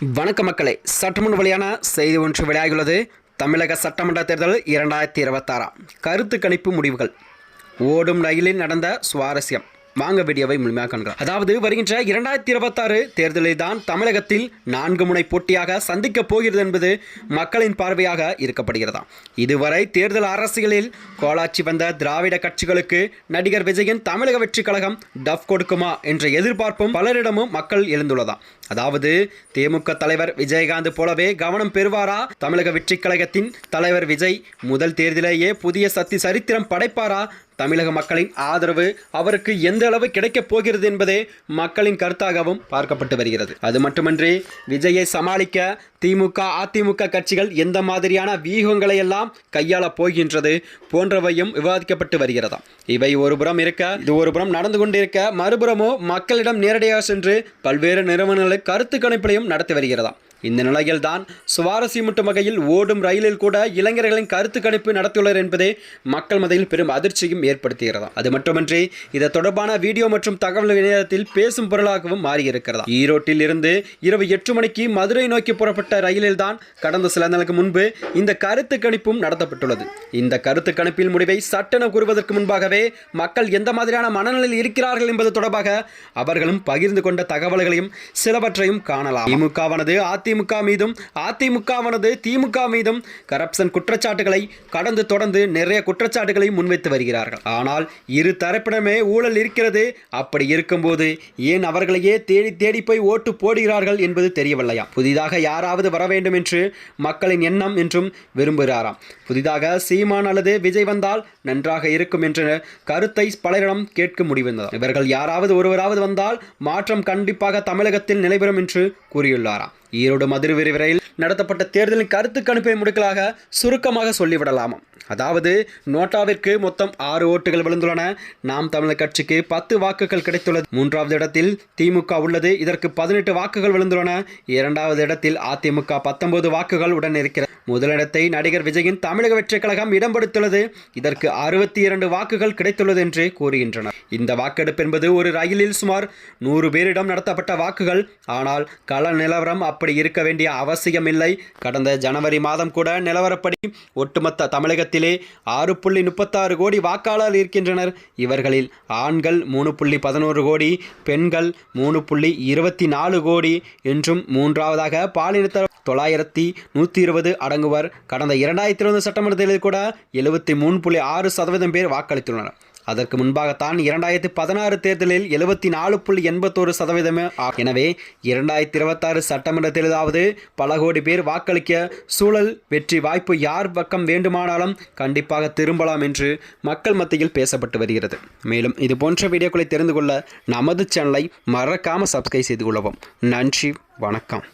வணக்க மக்களே சற்றுமுன் வழியான செய்தி ஒன்று வெளியாகியுள்ளது. தமிழக சட்டமன்ற தேர்தல் இரண்டாயிரத்தி இருபத்தாறாம். கருத்து கணிப்பு முடிவுகள். ஓடும் ரயிலில் நடந்த சுவாரஸ்யம். வாங்க வீடியோவை முழுமையாக காண்கிறோம். அதாவது வருகின்ற இரண்டாயிரத்தி இருபத்தாறு தேர்தலில் தான் தமிழகத்தில் நான்கு முனை போட்டியாக சந்திக்கப் போகிறது என்பது மக்களின் பார்வையாக இருக்கப்படுகிறதா இதுவரை தேர்தல் அரசியலில் கோலாச்சி வந்த திராவிட கட்சிகளுக்கு நடிகர் விஜயின் தமிழக வெற்றி கழகம் டஃப் கொடுக்குமா என்ற எதிர்பார்ப்பும் பலரிடமும் மக்கள் எழுந்துள்ளதா? அதாவது தேமுக தலைவர் விஜயகாந்த் போலவே கவனம் பெறுவாரா? தமிழக வெற்றி கழகத்தின் தலைவர் விஜய் முதல் தேர்தலேயே புதிய சக்தி சரித்திரம் படைப்பாரா? தமிழக மக்களின் ஆதரவு அவருக்கு எந்த அளவு கிடைக்கப் போகிறது என்பதே மக்களின் கருத்தாகவும் பார்க்கப்பட்டு வருகிறது. அது மட்டுமன்றி விஜயை சமாளிக்க திமுக அதிமுக கட்சிகள் எந்த மாதிரியான வியூகங்களை எல்லாம் கையாளப் போகின்றது போன்றவையும் விவாதிக்கப்பட்டு வருகிறதா இவை ஒருபுறம் இருக்க இது ஒருபுறம் நடந்து கொண்டிருக்க மறுபுறமோ மக்களிடம் நேரடியாக சென்று பல்வேறு நிறுவனங்களுக்கு கருத்து கணிப்பிலையும் நடத்தி வருகிறதா இந்த நிலையில்தான் சுவாரஸ்யமூட்டும் வகையில் ஓடும் ரயிலில் கூட இளைஞர்களின் கருத்து கணிப்பு நடத்தியுள்ளனர் என்பதே மக்கள் மதையில் பெரும் அதிர்ச்சியும் ஏற்படுத்துகிறதா அது மட்டுமின்றி இது தொடர்பான வீடியோ மற்றும் தகவல் இணையத்தில் பேசும் பொருளாகவும் மாறியிருக்கிறதா. ஈரோட்டில் இருந்து இரவு எட்டு மணிக்கு மதுரை நோக்கி புறப்பட்ட ரயிலில்தான் கடந்த சில நாளுக்கு முன்பு இந்த கருத்து கணிப்பும் நடத்தப்பட்டுள்ளது. இந்த கருத்து கணிப்பில் முடிவை சட்டென கூறுவதற்கு முன்பாகவே மக்கள் எந்த மாதிரியான மனநிலையில் இருக்கிறார்கள் என்பது தொடர்பாக அவர்களும் பகிர்ந்து கொண்ட தகவல்களையும் சிலவற்றையும் காணலாம். திமுகவானது அதிமுக மீதும் அதிமுகவானது திமுக மீதும் கரப்ஷன் குற்றச்சாட்டுகளை கடந்து தொடர்ந்து நிறைய குற்றச்சாட்டுகளை முன்வைத்து வருகிறார்கள். ஆனால் இரு தரப்பிடமே ஊழல் இருக்கிறது. அப்படி இருக்கும்போது ஏன் அவர்களையே தேடி தேடி போய் ஓட்டு போடுகிறார்கள் என்பது தெரியவில்லையா புதிதாக யாராவது வர வேண்டும் என்று மக்களின் எண்ணம் என்றும் விரும்புகிறாராம். புதிதாக சீமான் அல்லது விஜய் வந்தால் நன்றாக இருக்கும் என்ற கருத்தை பலரிடம் கேட்க முடிவந்தது. இவர்கள் யாராவது ஒருவராவது வந்தால் மாற்றம் கண்டிப்பாக தமிழகத்தில் நிலைபெறும் என்று கூறியுள்ளாராம். ஈரோடு மதுரை விரைவில் நடத்தப்பட்ட தேர்தலின் கருத்து கணிப்பை முடுக்கலாக சுருக்கமாக சொல்லிவிடலாமாம் அதாவது நோட்டாவிற்கு மொத்தம் ஆறு ஓட்டுகள் விழுந்துள்ளன. நாம் தமிழர் கட்சிக்கு பத்து வாக்குகள் கிடைத்துள்ளது. மூன்றாவது இடத்தில் திமுக உள்ளது. இதற்கு பதினெட்டு வாக்குகள் விழுந்துள்ளன. இரண்டாவது இடத்தில் அதிமுக பத்தொன்பது வாக்குகள் உடன் இருக்கிறது. முதலிடத்தை நடிகர் விஜயின் தமிழக வெற்றிக் கழகம் இடம் பிடித்துள்ளது. இதற்கு அறுபத்தி இரண்டு வாக்குகள் கிடைத்துள்ளது என்று கூறுகின்றனர். இந்த வாக்கெடுப்பு என்பது ஒரு ரயிலில் சுமார் நூறு பேரிடம் நடத்தப்பட்ட வாக்குகள். ஆனால் கள நிலவரம் அப்படி இருக்க வேண்டிய அவசியம் இல்லை கடந்த ஜனவரி மாதம் கூட நிலவரப்படி ஒட்டுமொத்த தமிழகத்தில் ஆறு புள்ளி முப்பத்தாறு கோடி வாக்காளர் இருக்கின்றனர். இவர்களில் ஆண்கள் மூணு புள்ளி பதினோரு கோடி பெண்கள் மூணு புள்ளி இருபத்தி நாலு கோடி என்றும் மூன்றாவதாக பாலினத்தர் தொள்ளாயிரத்தி நூற்றி இருபது அடங்குவர். கடந்த இரண்டாயிரத்தி இருபது சட்டமன்ற தேர்தலில் கூட எழுபத்தி மூணு புள்ளி ஆறு சதவீதம் பேர் வாக்களித்துள்ளனர். அதற்கு முன்பாகத்தான் இரண்டாயிரத்தி பதினாறு தேர்தலில் எழுபத்தி நாலு புள்ளி எண்பத்தோரு சதவீதமே எனவே இரண்டாயிரத்தி இருபத்தாறு சட்டமன்ற தேர்தலாவது பல கோடி பேர் வாக்களிக்க சூழல் வெற்றி வாய்ப்பு யார் பக்கம் வேண்டுமானாலும் கண்டிப்பாக திரும்பலாம் என்று மக்கள் மத்தியில் பேசப்பட்டு வருகிறது. மேலும் இது போன்ற வீடியோக்களை தெரிந்து கொள்ள நமது சேனலை மறக்காமல் சப்ஸ்கிரைப் செய்து கொள்ளவும். நன்றி வணக்கம்.